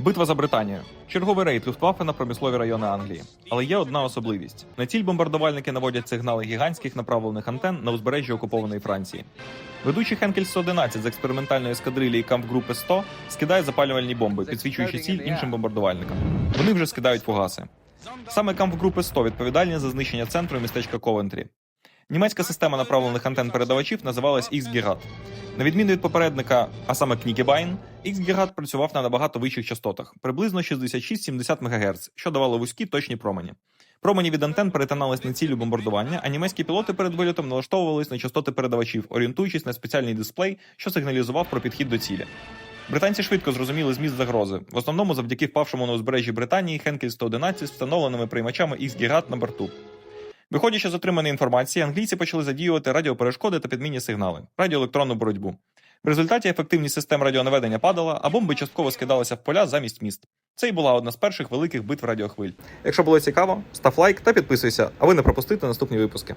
Битва за Британію. Черговий рейд Люфтваффе на промислові райони Англії. Але є одна особливість: на ціль бомбардувальники наводять сигнали гігантських направлених антен на узбережжі окупованої Франції. Ведучий Хенкель 111 з експериментальної ескадрилії кампгрупи 100 скидає запалювальні бомби, підсвічуючи ціль іншим бомбардувальникам. Вони вже скидають фугаси. Саме кампгрупи 100 відповідальні за знищення центру містечка Ковентрі. Німецька система направлених антен передавачів називалась X-Girat. На відміну від попередника, а саме Кнікебайн, X-Girat працював на набагато вищих частотах, приблизно 66-70 МГц, що давало вузькі точні промені. Промені від антен перетинались на цілю бомбардування, а німецькі пілоти перед вильотом налаштовувались на частоти передавачів, орієнтуючись на спеціальний дисплей, що сигналізував про підхід до цілі. Британці швидко зрозуміли зміст загрози, в основному завдяки впавшому на узбережжі Британії Хенкель 111 з встановленими приймачами X-Girat на борту. Виходячи з отриманої інформації, англійці почали задіювати радіоперешкоди та підмінні сигнали, радіоелектронну боротьбу. В результаті ефективність систем радіонаведення падала, а бомби частково скидалися в поля замість міст. Це й була одна з перших великих битв радіохвиль. Якщо було цікаво, став лайк та підписуйся, аби не пропустити наступні випуски.